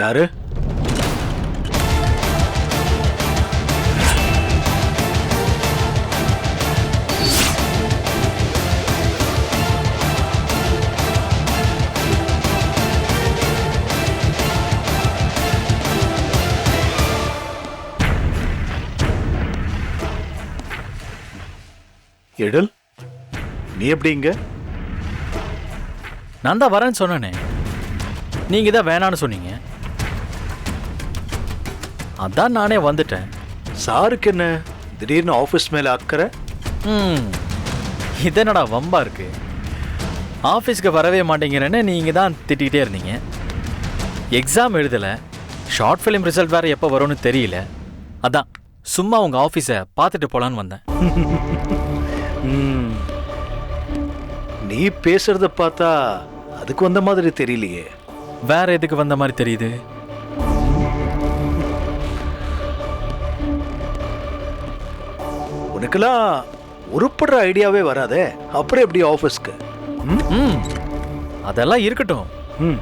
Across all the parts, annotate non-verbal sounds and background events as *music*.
யாரு? எடல் நீ எப்படி இங்க? நான் தான் வரேன்னு சொன்னேனே. நீங்க தான் வேணான்னு சொன்னீங்க. அதான் நானே வந்துட்டேன். சாருக்கு என்ன? திடீர்னு ஆபீஸ் மேல அக்கறை? ம். இது என்னடா வம்பா இருக்கு? ஆஃபீஸ்க்கு வரவே மாட்டேங்கிறேன்னு நீங்க தான் திட்டிகிட்டே இருந்தீங்க. எக்ஸாம் எழுதலை. ஷார்ட் ஃபிலிம் ரிசல்ட் வேற எப்போ வரும்னு தெரியல. அதான் சும்மா உங்க ஆஃபீஸை பார்த்துட்டு போலான்னு வந்தேன். நீ பேசுறத பார்த்தா அதுக்கு வந்த மாதிரி தெரியலையே. வேற எதுக்கு வந்த மாதிரி தெரியுது? உனக்கெல்லாம் உருப்படுற ஐடியாவே வராதே. அப்புறம் எப்படி ஆபீஸ்க்கு ம்? ம். அதெல்லாம் இருக்கட்டும். ம்.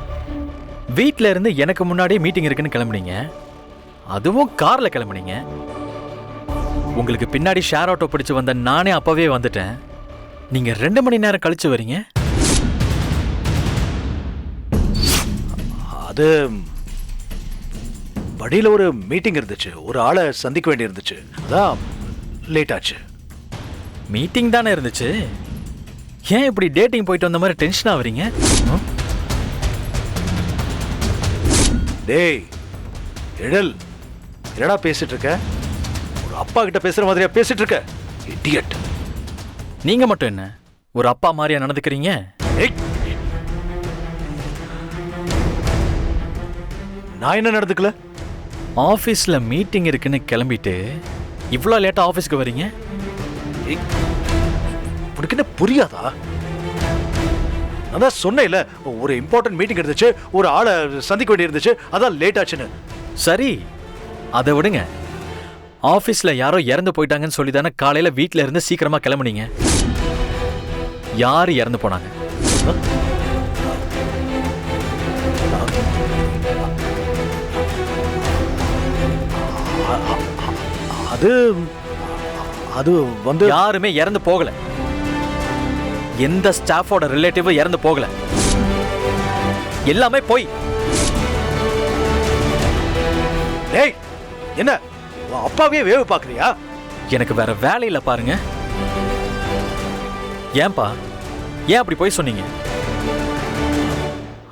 வீட்ல இருந்து எனக்கு முன்னாடி மீட்டிங் இருக்குன்னு கிளம்புனீங்க. அதுவும் கார்ல கிளம்புனீங்க. உங்களுக்கு பின்னாடி ஷேர் ஆட்டோ பிடிச்சு வந்த நானே அப்பவே வந்துட்டேன். நீங்க ரெண்டு மணி நேரம் கழிச்சு வரீங்க? அது வழியில ஒரு மீட்டிங் இருந்துச்சு. ஒரு ஆளை சந்திக்க வேண்டி இருந்துச்சு அதான் லேட் ஆச்சு மீட்டிங் தானே இருந்துச்சு? ஏன் இப்படி டேட்டிங் போயிட்டு வந்த மாதிரி டென்ஷன் ஆவறீங்க ம்? டேய் எழல் என்னடா பேசிட்டு இருக்க ஒரு அப்பா கிட்ட பேசுற மாதிரியா பேசிட்டு இருக்க இடியட் நீங்க மட்டும் என்ன? ஒரு அப்பா மாதிரியா நடந்துக்கிறீங்க? நான் என்ன நடந்துக்கல? ஆஃபீஸ்ல மீட்டிங் இருக்குன்னு கிளம்பிட்டு இவ்வளோ லேட்டாக ஆஃபீஸ்க்கு வரீங்க? உனக்கு என்ன புரியாதா? நான் தான் சொன்னேன்ல ஒரு இம்பார்ட்டன்ட் மீட்டிங் இருந்துச்சு ஒரு ஆளை சந்திக்க வேண்டி இருந்துச்சு அதான் லேட் ஆச்சுன்னு. சரி அதை விடுங்க. ஆஃபீஸில் யாரோ இறந்து போயிட்டாங்கன்னு சொல்லி தானே காலையில் வீட்டில் இருந்து சீக்கிரமாக கிளம்புனீங்க. யார் இறந்து போனாங்க? அது அது வந்து யாருமே இறந்து போகல. எந்த ஸ்டாஃபோட ரிலேட்டிவ் இறந்து போகல. எல்லாமே போய். டேய் என்ன? உன் அப்பாவே வேவு பாக்குறியா எனக்கு வேற வேலை இல்ல பாருங்க. ஏன்பா? ஏன் அப்படி போய் சொன்னீங்க?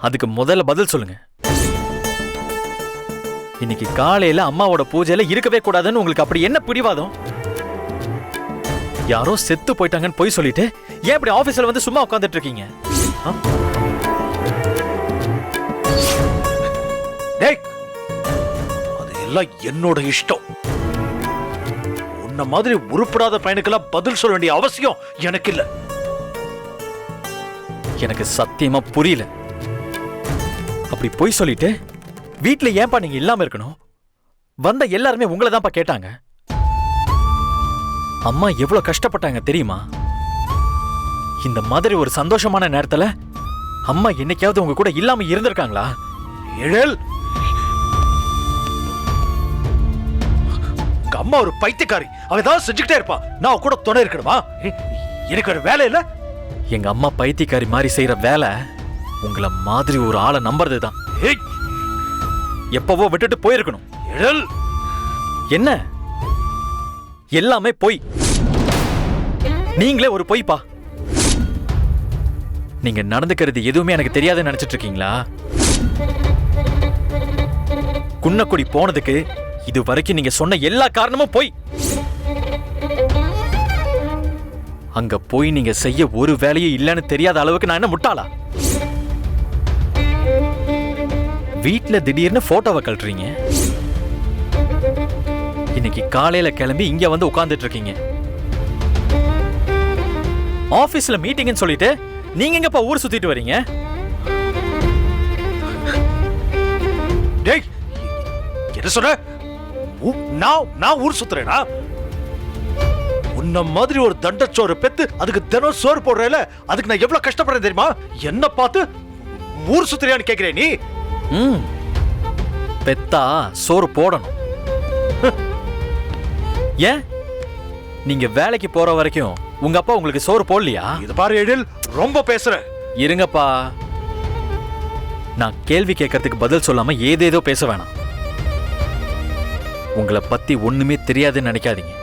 அதுக்கு முதல்ல பதில் சொல்லுங்க. இன்னைக்கு காலையில அம்மாவோட பூஜையில இருக்கவே கூடாதுன்னு உங்களுக்கு அப்படி என்ன பிடிவாதம்? யாரோ செத்து போயிட்டாங்கன்னு போய் சொல்லிட்டு ஏன் இப்படி ஆபீஸ்ல வந்து சும்மா உட்காந்துட்டு இருக்கீங்க? அதெல்லாம் என்னோட இஷ்டம். உன்ன மாதிரி உருப்படாத பையனுக்கெல்லாம் பதில் சொல்ல வேண்டிய அவசியம் எனக்கு இல்ல. எனக்கு சத்தியமா புரியல. அப்படி போய் சொல்லிட்டு வீட்ல ஏன்பா நீங்க இல்லாம இருக்கணும்? வந்த எல்லாருமே உங்களை தான்ப்பா கேட்டாங்க. அம்மா எவ்வளவு கஷ்டப்பட்டாங்க தெரியுமா? இந்த மாதிரி ஒரு சந்தோஷமான நேரத்துல அம்மா என்னைக்காவது உங்க கூட இல்லாம இருந்திருக்காங்களா? எழல்! அம்மா ஒரு பைத்தியக்காரி. அவ ஏதாவது செஞ்சுக்கிட்டே இருப்பா. நான் கூட துணை இருக்கணுமா? எனக்கு ஒரு வேலை இல்ல? எங்க அம்மா பைத்தியக்காரி மாதிரி செய்யற வேலை உங்களை மாதிரி ஒரு ஆளை நம்புறது தான் ஏய், எப்பவோ விட்டுட்டு போயிருக்கணும். எழல் என்ன? எல்லாமே பொய். நீங்களே ஒரு பொய்ப்பா நீங்க நடந்துக்கிறது எதுவுமே எனக்கு தெரியாதுன்னு நினைச்சிட்டு இருக்கீங்களா குன்னக்குடி போனதுக்கு இது வரைக்கும் நீங்க சொன்ன எல்லா காரணமும் பொய். அங்க போய் நீங்க செய்ய ஒரு வேலையும் இல்லைன்னு தெரியாத அளவுக்கு நான் என்ன முட்டாளா? வீட்ல திடீர்னு போட்டோவை கழட்டுறீங்க? இன்னைக்கு காலையில கிளம்பி இங்க வந்து உட்கார்ந்துட்டு இருக்கீங்க. ஆபீஸ்ல மீட்டிங்னு சொல்லிட்டு நீங்க எங்கப்பா ஊர் சுத்திட்டு வரீங்க? டேய் என்ன சொல்ற உ- நான் நான் ஊர் சுத்துறேனா? உன்ன மாதிரி ஒரு தண்டச்சோறு பெத்து அதுக்கு தினம் சோறு போடுறேல அதுக்கு நான் எவ்வளவு கஷ்டப்படுறேன் தெரியுமா? என்ன பார்த்து ஊர் சுத்துறியான்னு கேக்குறேன் நீ? ம். பெத்தா சோறு போடணும். ஏன்? நீங்க வேலைக்கு போற வரைக்கும் உங்க அப்பா உங்களுக்கு சோறு போடலையா? இது பாரு எழில் ரொம்ப பேசுற. இருங்கப்பா. நான் கேள்வி கேட்கறதுக்கு பதில் சொல்லாம ஏதேதோ பேச வேணாம். உங்களை பத்தி ஒண்ணுமே தெரியாதுன்னு நினைக்காதீங்க.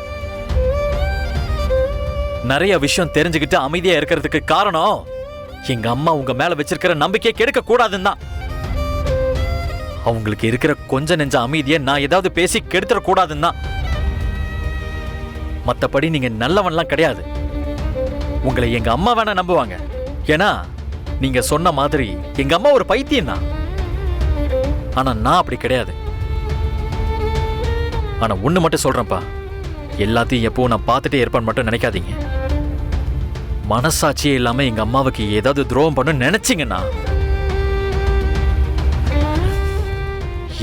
நிறைய விஷயம் தெரிஞ்சுக்கிட்டு அமைதியா இருக்கிறதுக்கு காரணம் எங்க அம்மா உங்க மேல வச்சிருக்கிற நம்பிக்கையை கெடுக்க கூடாதுன்னு தான். அவங்களுக்கு இருக்கிற கொஞ்ச நெஞ்ச அமைதியை நான் ஏதாவது பேசி கெடுத்துட கூடாதுன்னு தான் மத்தபடி நீங்க நல்லவன்லாம் கிடையாது. உங்களை எங்க அம்மா வேணா நம்புவாங்க. ஏன்னா நீங்க சொன்ன மாதிரி எங்க அம்மா ஒரு பைத்தியம் தான். ஆனா நான் அப்படி கிடையாது. ஆனா ஒண்ணு மட்டும் சொல்றேன்ப்பா. எல்லாத்தையும் எப்போ நான் பார்த்துட்டே இருப்பேன்னு மட்டும் நினைக்காதீங்க. மனசாட்சியே இல்லாம எங்க அம்மாவுக்கு ஏதாவது துரோகம் பண்ண நினைச்சீங்கன்னா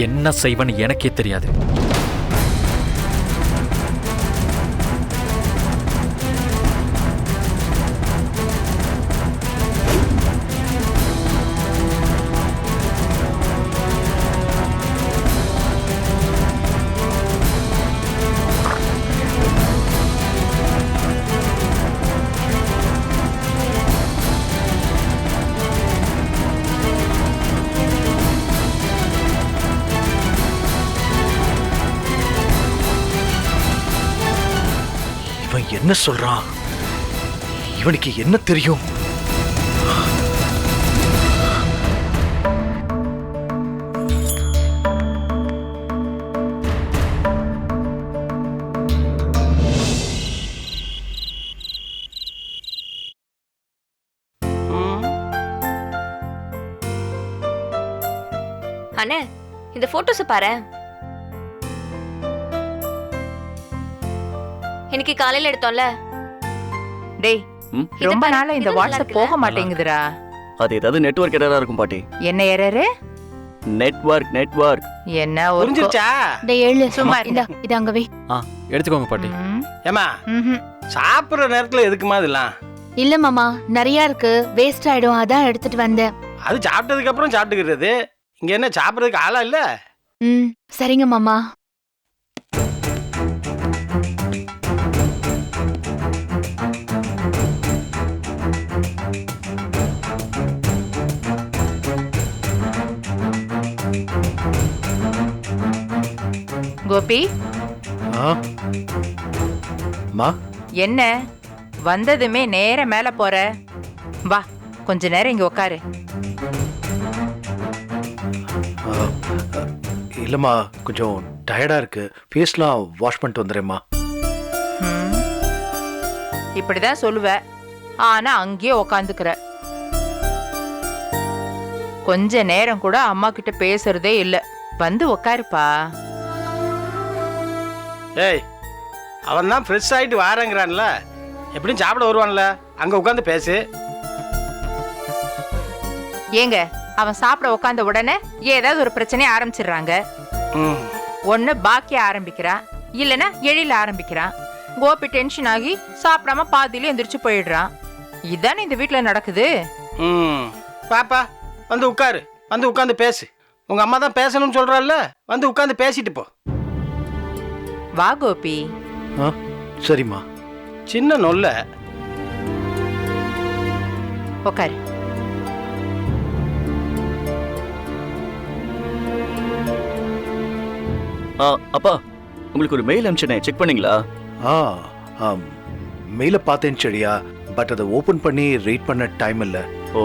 என்ன செய்வன்னு எனக்கே தெரியாது. என்ன சொல்றான் இவனுக்கு என்ன தெரியும்? அண்ணே இந்த போட்டோஸை பாரு இன்னைக்கு காலையில எடுத்தோம்ல. டேய் ம்? இத ரொம்ப பாரு, நாளா இந்த இது நல்லா வாட்ஸ்அப் இருக்குல்ல? போக மாட்டேங்குதுடா. அது ஏதாவது நெட்வொர்க் எரரா இருக்கும் பாட்டி. என்ன எரரு நெட்வொர்க் நெட்வொர்க் என்ன ஒரு புரிஞ்சிருச்சா? டேய் எழு. சும்மா இந்த இது அங்க வை. ஆ எடுத்துக்கோங்க பாட்டி. ம், ஏமா ம்ஹும். சாப்பிடுற நேரத்துல எதுக்குமா இதெல்லாம்? இல்ல மாமா நிறைய இருக்கு. வேஸ்ட் ஆயிடும். அதான் எடுத்துட்டு வந்தேன். அது சாப்பிட்டதுக்கு அப்புறம் சாப்பிட்டுக்கிறது. இங்க என்ன சாப்பிடுறதுக்கு ஆளா இல்ல? ம் சரிங்க மாமா. கோபி? மா? என்ன? வந்ததுமே நேர மேல போற. வா கொஞ்ச நேரம் இங்க உட்காரு இல்லம்மா கொஞ்சம் டயர்டா இருக்கு. ஃபேஸ்லாம் வாஷ் பண்ணிட்டு வந்துடுறேம்மா. இப்படிதான் சொல்லுவ. ஆனா அங்கேயே உக்காந்துக்கிற. கொஞ்ச நேரம் கூட அம்மா கிட்ட பேசுறதே இல்ல. வந்து உக்காருப்பா. ஏய் அவன் தான் ஃப்ரெஷ் ஆயிட்டு வாரேங்கிறான்ல. எப்படியும் சாப்பிட வருவான்ல. அங்க உட்காந்து பேசு. ஏங்க அவன் சாப்பிட உட்காந்த உடனே ஏதாவது ஒரு பிரச்சனையை ஆரம்பிச்சிடுறாங்க. ம். ஒண்ணு பாக்கிய ஆரம்பிக்கிறான். இல்லனா எழில ஆரம்பிக்கிறான். கோபி டென்ஷன் ஆகி சாப்பிடாம பாதியில எந்திரிச்சு போயிடுறான். இதானே இந்த வீட்ல நடக்குது? ம். பாப்பா வந்து உட்காரு. வந்து உட்காந்து பேசு. உங்க அம்மா தான் பேசணும்னு சொல்றாள்ல. வந்து உட்காந்து பேசிட்டு போ. வா கோபி. ஆ சரிம்மா. சின்ன நொல்ல. உட்காரு ஆ அப்பா உங்களுக்கு ஒரு மெயில் அனுப்பிச்சனே. செக் பண்ணீங்களா? ஆ ஆம். மெயிலை பார்த்தேன் செடியா. பட் அதை ஓப்பன் பண்ணி ரீட் பண்ண டைம் இல்லை. ஓ.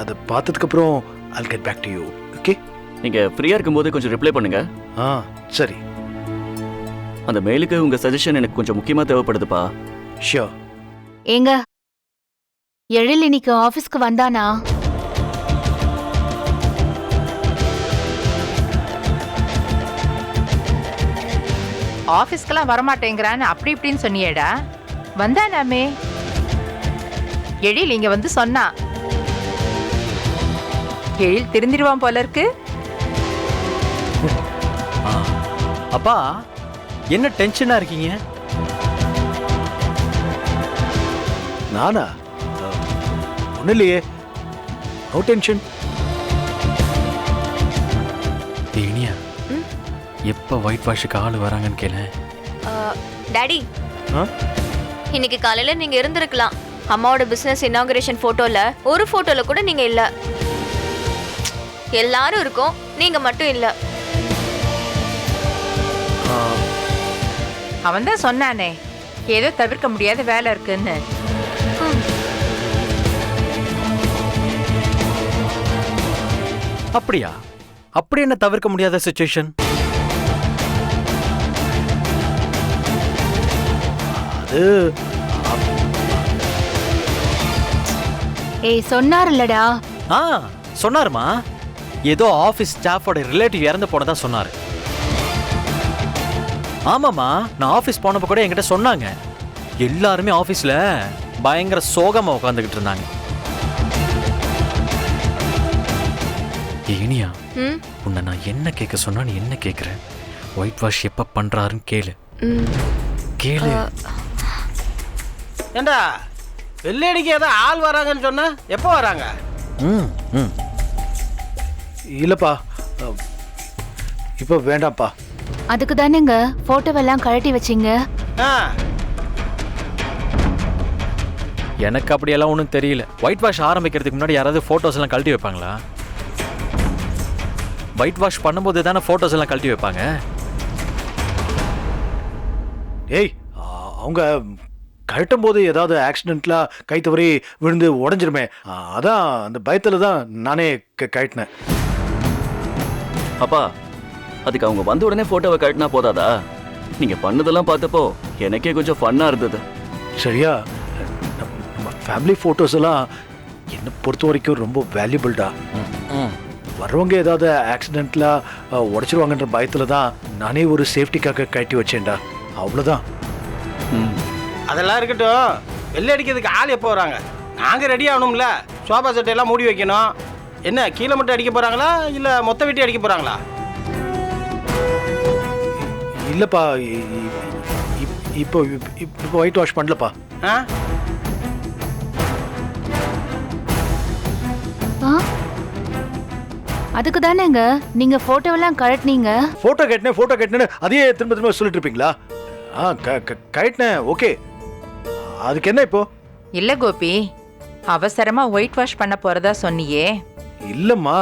அதை பார்த்ததுக்கப்புறம் I'll get back to you okay நீங்க ஃப்ரீயா இருக்கும்போது கொஞ்சம் ரிப்ளை பண்ணுங்க. ஆ சரி. அந்த மெயிலுக்கு உங்க சஜஷன் எனக்கு கொஞ்சம் முக்கியமா தேவைப்படுதுப்பா. ஷியோர் ஏங்க எழில் இன்னைக்கு ஆபீஸ்க்கு வந்தானா? ஆபீஸ்க்கெல்லாம் வரமாட்டேங்கிறான்னு அப்படி இப்படின்னு சொன்னியேடா. வந்தானாமே எழில் இங்க வந்து சொன்னா. எழில் திருந்திருவான் போல இருக்கு. அப்பா என்ன டென்ஷனா இருக்கீங்க? நானா? ஒன்றும் இல்லையே நோ டென்ஷன் எப்போ ஒயிட் வாஷுக்கு ஆள் வராங்கன்னு கேளு. டாடி? இன்னைக்கு காலையில நீங்க இருந்திருக்கலாம். அம்மாவோட பிசினஸ் இனாகுரேஷன் போட்டோல ஒரு போட்டோல கூட நீங்க இல்ல. எல்லாரும் இருக்கோம் நீங்க மட்டும் இல்ல. அவன் தான் சொன்னானே ஏதோ தவிர்க்க முடியாத வேலை இருக்குன்னு. அப்படியா? அப்படி என்ன தவிர்க்க முடியாத சுச்சுவேஷன் அது ஏய் சொன்னார்லடா ஆ சொன்னாருமா. ஏதோ ஆஃபீஸ் ஸ்டாஃபோட ரிலேட்டிவ் இறந்து போனதா சொன்னாரு. ஆமாம்மா நான் ஆஃபீஸ் போனப்போ கூட என்கிட்ட சொன்னாங்க. எல்லாருமே ஆஃபீஸில் பயங்கர சோகமாக உட்காந்துக்கிட்டு இருந்தாங்க. இனியா ம்? உன்னை நான் என்ன கேட்க சொன்னா நீ என்ன கேட்குற? ஒயிட் வாஷ் எப்போ பண்ணுறாருன்னு கேளு. ம். கேளு. ஏண்டா வெள்ளையடிக்கு ஏதோ ஆள் வராங்கன்னு சொன்னா? எப்போ வராங்க? ம் ம். இல்லப்பா. இப்போ வேண்டாம்ப்பா. அதுக்கு தானேங்க போட்டோவெல்லாம் கழட்டி வச்சீங்க? எனக்கு அப்படியெல்லாம் ஒன்றும் தெரியல. ஒயிட் வாஷ் ஆரம்பிக்கிறதுக்கு முன்னாடி யாராவது ஃபோட்டோஸ் எல்லாம் கழட்டி வைப்பாங்களா? ஒயிட் வாஷ் பண்ணும்போது தானே ஃபோட்டோஸ் எல்லாம் கழட்டி வைப்பாங்க? ஏய் ஆ, அவங்க கழட்டும் போது ஏதாவது ஆக்சிடென்ட்லாம் கை தவறி விழுந்து உடஞ்சிருமே. அதான் அந்த பயத்தில் தான் நானே க- கழட்டினேன். அப்பா அதுக்கு அவங்க வந்த உடனே ஃபோட்டோவை கட்டினா போதாதா? நீங்க பண்ணதெல்லாம் பார்த்தப்போ எனக்கே கொஞ்சம் ஃபன்னா இருந்தது. சரியா? நம்ம- ஃபேமிலி ஃபோட்டோஸ் எல்லாம் என்னை பொறுத்த வரைக்கும் ரொம்ப வேல்யூபிள்டா வர்றவங்க ஏதாவது ஆக்சிடென்ட்லாம் உடச்சிருவாங்கன்ற பயத்தில் தான் நானே ஒரு சேஃப்டிக்காக கட்டி வச்சேன்டா அவ்வளோதான் ம். அதெல்லாம் இருக்கட்டும். வெள்ளை அடிக்கிறதுக்கு ஆள் எப்போ வராங்க? நாங்கள் ரெடி ஆகணும்ல. சோஃபா செட் எல்லாம் மூடி வைக்கணும். என்ன கீழே மட்டும் அடிக்க போகிறாங்களா இல்லை மொத்த வெட்டி அடிக்க போகிறாங்களா இல்லைப்பா இப்போ இப்- இப்போ ஒயிட் வாஷ் பண்ணலப்பா. ஆ? ஆ? அதுக்கு தானேங்க நீங்க போட்டோவெல்லாம் கழட்டினீங்க. ஃபோட்டோ கட்டினேன் ஃபோட்டோ கட்டினேன்னு அதையே திரும்ப திரும்ப சொல்லிட்டு இருப்பீங்களா? ஆ க க- கழட்டினேன் ஓகே அதுக்கு என்ன இப்போ? இல்ல கோபி அவசரமா ஒயிட் வாஷ் பண்ண போறதா சொன்னியே. இல்லைம்மா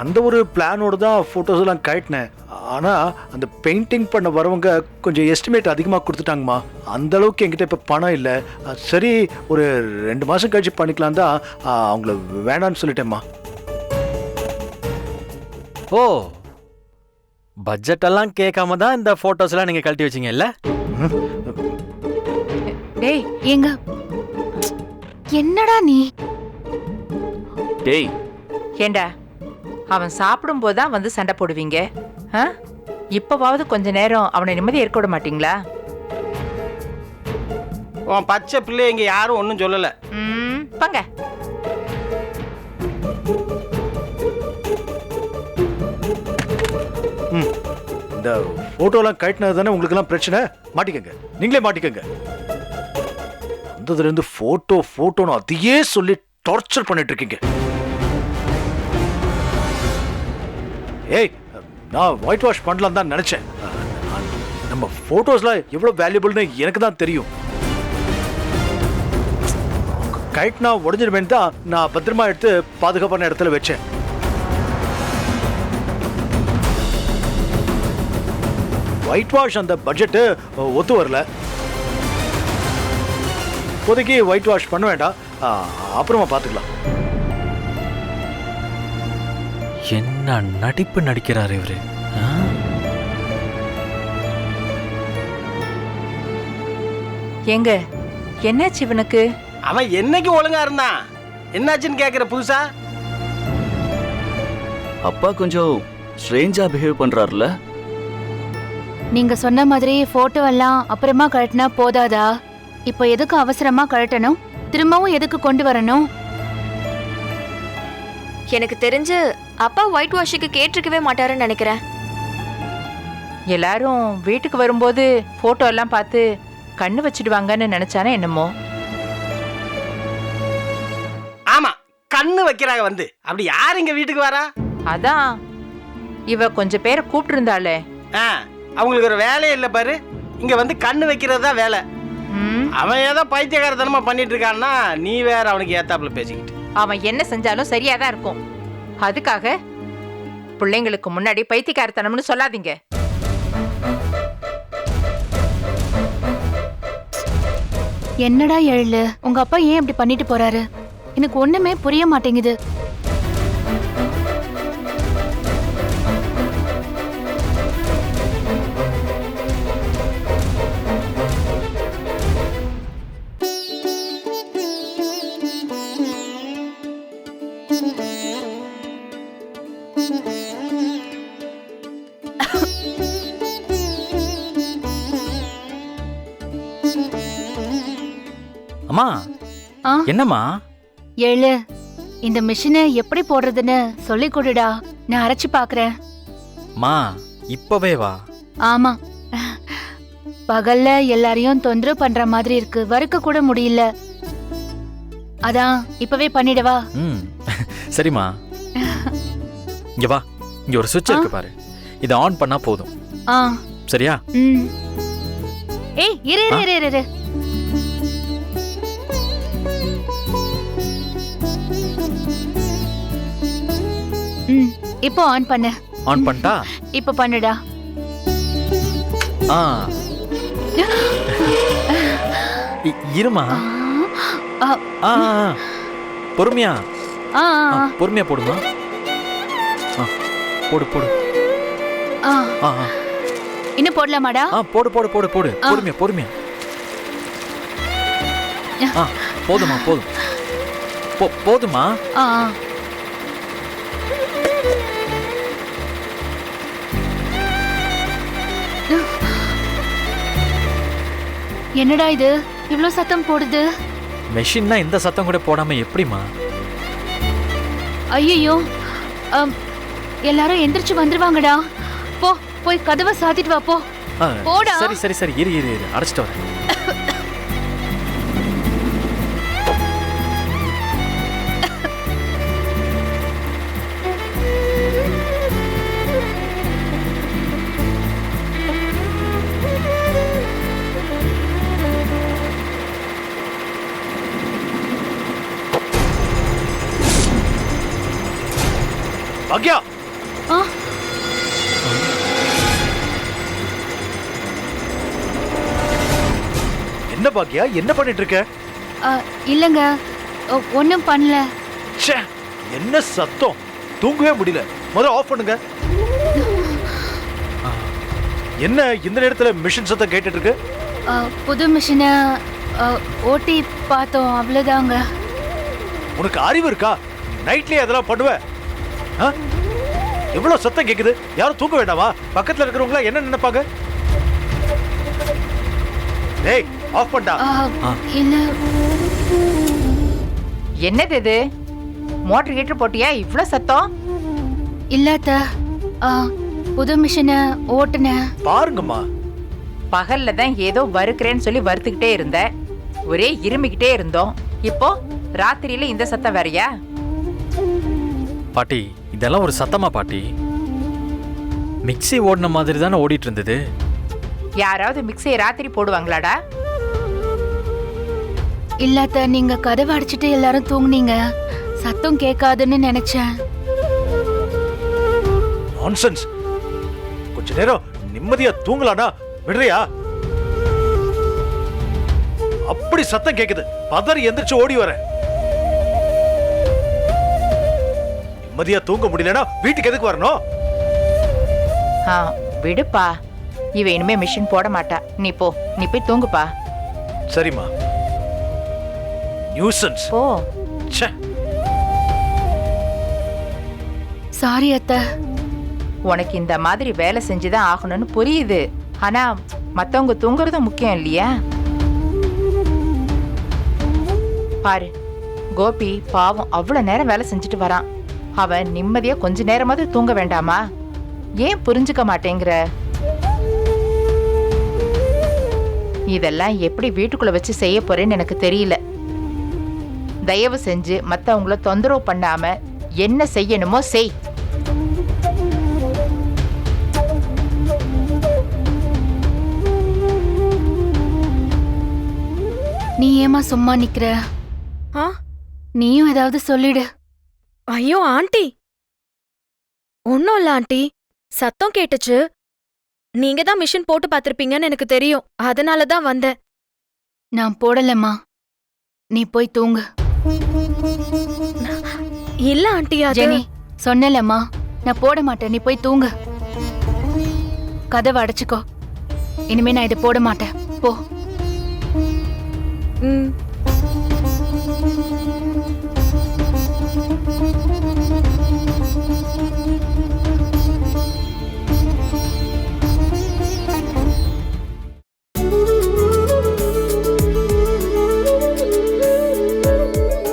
அந்த ஒரு பிளானோட தான் ஃபோட்டோஸ் எல்லாம் கழட்டினேன். ஆனால் அந்த பெயிண்டிங் பண்ண வரவங்க கொஞ்சம் எஸ்டிமேட் அதிகமாக கொடுத்துட்டாங்கம்மா. அந்த அளவுக்கு என்கிட்ட இப்போ பணம் இல்லை. சரி ஒரு ரெண்டு மாதம் கழிச்சு பண்ணிக்கலாம் தான் அவங்கள வேணான்னு சொல்லிட்டேம்மா. ஓ பட்ஜெட் எல்லாம் கேட்காம தான் இந்த ஃபோட்டோஸ் எல்லாம் நீங்கள் கழட்டி வச்சீங்க இல்ல? டேய் ஏங்க? என்னடா நீ? டேய். ஏண்டா? அவன் சாப்பிடும்போது தான் வந்து சண்டை போடுவீங்க. ஆ? இப்பவாவது கொஞ்ச நேரம் அவனை நிம்மதி இருக்க விட மாட்டீங்களா? உன் பச்சை பிள்ளை இங்கே யாரும் ஒன்றும் சொல்லலை. ம் பங்க. இந்த ஃபோட்டோலாம் கழட்டினது தானே உங்களுக்கெல்லாம் பிரச்சனை? மாட்டிக்கங்க. நீங்களே மாட்டிக்கங்க. வந்ததுலேருந்து ஃபோட்டோ ஃபோட்டோன்னு அதையே சொல்லி டார்ச்சர் பண்ணிட்டு இருக்கீங்க. ஏய் நான் ஒயிட் வாஷ் பண்ணலாம் தான் நினச்சேன். நம்ம ஃபோட்டோஸ்லாம் எவ்வளோ வேல்யூபிள்னு எனக்கு தான் தெரியும். கைட்னா உடஞ்சிருமேன்னு தான் நான் பத்திரமா எடுத்து பாதுகாப்பான இடத்துல வச்சேன். ஒயிட் வாஷ் அந்த பட்ஜெட்டு ஒத்து வரல. இப்போதைக்கு ஒயிட் வாஷ் பண்ண வேண்டாம். அப்புறமா பார்த்துக்கலாம் என்ன நடிப்பு நடிக்கிறாரு இவரு? ஆ? ஏங்க என்னாச்சு இவனுக்கு? அவன் என்னைக்கு ஒழுங்கா இருந்தான்? என்னாச்சுன்னு கேட்குற புதுசா? அப்பா கொஞ்சம் ஸ்ட்ரேஞ்சா பிஹேவ் பண்றாருல நீங்க சொன்ன மாதிரி போட்டோ எல்லாம் அப்புறமா கழட்டினா போதாதா? இப்போ எதுக்கு அவசரமா கழட்டணும்? திரும்பவும் எதுக்கு கொண்டு வரணும்? எனக்கு தெரிஞ்சு அப்பா ஒயிட் வாஷுக்கு கேட்டிருக்கவே மாட்டாருன்னு நினைக்கிறேன். எல்லாரும் வீட்டுக்கு வரும்போது போட்டோ எல்லாம் பார்த்து கண்ணு வச்சிடுவாங்கன்னு நினைச்சானே என்னமோ. ஆமா கண்ணு வைக்கிறாங்க வந்து. அப்படி யார் இங்க வீட்டுக்கு வரா? அதான் இவ கொஞ்சம் பேரை கூப்பிட்டு இருந்தாளே ஆ அவங்களுக்கு ஒரு வேலையே இல்லை பாரு. இங்கே வந்து கண்ணு வைக்கிறது தான் வேலை. ம், அவன் ஏதோ பைத்தியக்காரத்தனமாக பண்ணிட்டு இருக்கான்னா நீ வேற அவனுக்கு ஏத்தாப்புல பேசிக்கிட்டு. அவன் என்ன செஞ்சாலும் சரியா தான் இருக்கும். அதுக்காக பிள்ளைங்களுக்கு முன்னாடி பைத்தியக்காரத்தனம்னு சொல்லாதீங்க. என்னடா எழிலு? உங்க அப்பா ஏன் இப்படி பண்ணிட்டு போறாரு? எனக்கு ஒண்ணுமே புரிய மாட்டேங்குது. என்னம்மா? எழிலு இந்த மிஷினை எப்படி போடுறதுன்னு சொல்லி கொடுடா. நான் அரைச்சு பாக்குறேன். மா இப்பவே வா. ஆமா. பகல்ல எல்லாரையும் தொந்தரவு பண்ற மாதிரி இருக்கு. வறுக்க கூட முடியல. அதான் இப்பவே பண்ணிடவா ம். சரிம்மா. இங்க வா. இங்க ஒரு சுவிட்ச் இருக்கு பாரு. இதை ஆன் பண்ணா போதும். ஆ. சரியா? ம். ஏய் இரு இரு இரு இரு, இப்போ ஆன் பண்ணு. ஆன் பண்ணிட்டா? இப்போ பண்ணுடா. ஆ. *gasps* இ- இருமா? ஆ, ஆ ஆ, ஆ. பொறுமையா? ஆ ஆ, பொறுமையா போடுமா? ஆ போடு போடு. ஆ. ஆ ஆ. இன்னும் போடலாமாடா? ஆ போடு போடு போடு போடு. பொறுமையா பொறுமையா. ஆ போதுமா போதும். போ போதுமா? ஆ ஆ. என்னடா இது? இவ்ளோ சத்தம் போடுது? மெஷின்னா இந்த சத்தம் கூட போடாம எப்படிமா ஐயோ எல்லாரும் எந்திரிச்சு வந்துருவாங்கடா. போ போய் கதவை சாத்திட்டு வா போ. போடா. சரி சரி சரி. இரு இரு இரு. அடைச்சிட்டு வரேன். பாக்யா என்ன பாக்யா? என்ன பண்ணிட்டு இருக்க இல்லைங்க. ஒ- ஒண்ணும் பண்ணல. ச்சே! என்ன சத்தம்? தூங்கவே முடியல. முதல்ல ஆஃப் பண்ணுங்க. என்ன இந்த நேரத்துல மிஷின் சத்தம் கேட்டுட்டு இருக்கு புது மிஷினை ஓட்டி பார்த்தோம். அவ்வளோதாங்க உனக்கு அறிவு இருக்கா? நைட்லயே அதெல்லாம் பண்ணுவ. ஆ? எவ்வளவு சத்தம் கேக்குது? யாரும் தூங்க வேண்டாமா? பக்கத்துல இருக்கிறவங்களா என்ன நினைப்பாங்க? டேய் ஆஃப் பண்ணா என்னது இது? மோட்டர் கீட்டர் போட்டியா? இவ்ளோ சத்தம்? இல்லாத ஆ, புது மிஷினை ஓட்டுனேன் பாருங்கம்மா. பகல்ல தான் ஏதோ வறுக்கிறேன்னு சொல்லி வறுத்துக்கிட்டே இருந்த. ஒரே இருமிக்கிட்டே இருந்தோம். இப்போ ராத்திரியில இந்த சத்தம் வேறயா? பாட்டி இதெல்லாம் ஒரு சத்தமா பாட்டி? மிக்ஸி ஓடின மாதிரி தானே ஓடிட்டு இருந்தது யாராவது மிக்சியை ராத்திரி போடுவாங்களாடா? இல்லாத நீங்க கதவை அடிச்சிட்டு எல்லாரும் தூங்குனீங்க. சத்தம் கேட்காதுன்னு நினைச்சேன். நான்சென்ஸ் கொஞ்ச நேரம் நிம்மதியா தூங்கலானா விடுறியா? அப்படி சத்தம் கேக்குது. பதறி எந்திரிச்சு ஓடி வரேன். நிம்மதியா தூங்க முடியலனா வீட்டுக்கு எதுக்கு வரணும்? ஆ விடுப்பா. இவ இனிமே மிஷின் போட மாட்டா. நீ போ. நீ போய் தூங்குப்பா. சரிம்மா. நியூசன்ஸ் போ. ச்சே. சாரி அத்தை. உனக்கு இந்த மாதிரி வேலை செஞ்சுதான் ஆகணும்னு புரியுது. ஆனா மத்தவங்க தூங்குறதும் முக்கியம் இல்லையா? பாரு கோபி பாவம் அவ்வளவு நேரம் வேலை செஞ்சுட்டு வரான். அவன் நிம்மதியா கொஞ்ச நேரமாவது தூங்க வேண்டாமா? ஏன் புரிஞ்சுக்க மாட்டேங்கிற? இதெல்லாம் எப்படி வீட்டுக்குள்ள வச்சு செய்ய போறேன்னு எனக்கு தெரியல. தயவு செஞ்சு மத்தவங்கள தொந்தரவு பண்ணாம என்ன செய்யணுமோ செய். நீ ஏமா சும்மா நிக்கிற? நீயும் ஏதாவது சொல்லிடு. ஐயோ ஆண்டி. ஒன்றும் இல்லை ஆண்டி. சத்தம் கேட்டுச்சு. நீங்க தான் மிஷின் போட்டு பார்த்திருப்பீங்கன்னு எனக்கு தெரியும். அதனால தான் வந்தேன். நான் போடலம்மா. நீ போய் தூங்கு. இல்ல ஆண்டி அது ஜெனி சொன்னலம்மா. நான் போட மாட்டேன். நீ போய் தூங்கு. கதவை அடைச்சுக்கோ. இனிமே நான் இதை போட மாட்டேன். போ. ம்.